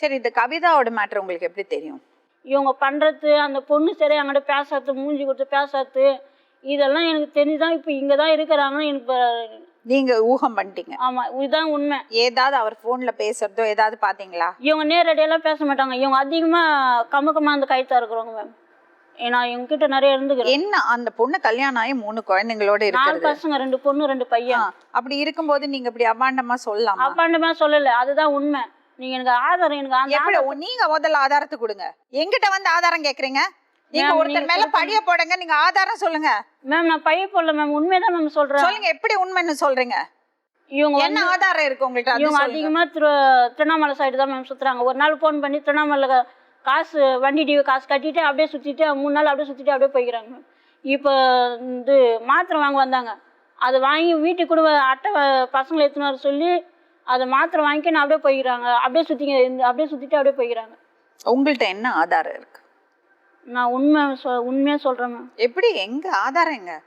சரி இந்த கவிதாவோட மேட்டர் உங்களுக்கு எப்படி தெரியும்? இவங்க பண்ணுறது அந்த பொண்ணு சரி என்கிட்ட பேசாது மூஞ்சி கொடுத்து பேசாது இதெல்லாம் எனக்கு தெரிஞ்சுதான் இப்போ இங்கே தான் இருக்கிறாங்கன்னு எனக்கு இப்ப- நீங்க ஊகம் பண்ணிட்டீங்க. ஆமா இதுதான் உண்மை. ஏதாவது அவர் போன்ல பேசுறதோ ஏதாவது பாத்தீங்களா? இவங்க நேரடியெல்லாம் பேச மாட்டாங்க. இவங்க அதிகமாக கமுக்கமாக அந்த கைத்தா இருக்கிறவங்க மேம் ஏன்னா இவங்க கிட்ட நிறைய இருந்துக்கிறேன். என்ன அந்த பொண்ணு கல்யாணம் ஆகி மூணு குழந்தைங்களோட நாலு பசங்க ரெண்டு பொண்ணு ரெண்டு பையன். அப்படி இருக்கும்போது நீங்க இப்படி அபாண்டமா சொல்லலாமா? அப்பாண்டமே சொல்லல. அதுதான் உண்மை. நீங்க எனக்கு ஆதாரம் எனக்கு அந்த எப்படி உ- நீங்க முதல்ல ஆதாரத்தை கொடுங்க. எங்கிட்ட வந்து ஆதாரம் கேக்குறீங்க? நீங்க Ma'am, ஒருத்தர் நீங்க மேல படிய போடுங்க நீங்க ஆதாரம் சொல்லுங்க. மேம் நான் பைய போடல மேம் உண்மைதான் மேம் சொல்றேன். சொல்லுங்க எப்படி உண்மைன்னு சொல்றீங்க? இவங்க என்ன வந்து ஆதாரம் இருக்கு உங்கள்ட்ட? அது இவங்க சொல்லுங்க. அதிகமா திரு திருவண்ணாமலை சைடு தான் மேம் சுத்துறாங்க. ஒரு நாள் ஃபோன் பண்ணி திருவண்ணாமலை கா- காசு வண்டி டிவி காசு கட்டிட்டு அப்படியே சுத்திட்டு மூணு நாள் அப்படியே சுத்திட்டு அப்படியே போய்க்கிறாங்க. மேம் இப்போ இது மாத்திரை வாங்க வந்தாங்க. அதை வாங்கி வீட்டுக்கு கூட அட்டை வ- பசங்களை எடுத்துன்னு வர சொல்லி அதை மாத்திரை வாங்கிட்டு நான் அப்படியே போய்க்கிறாங்க. அப்படியே இந்த- அப்படியே சுத்திட்டு அப்படியே போய்க்கிறாங்க. உங்கள்ட்ட என்ன ஆதாரம் இருக்கு? நான் உண்மை சொ உண்மையாக சொல்கிறேன் மேம். எப்படி? எங்க? ஆதாரம் எங்க?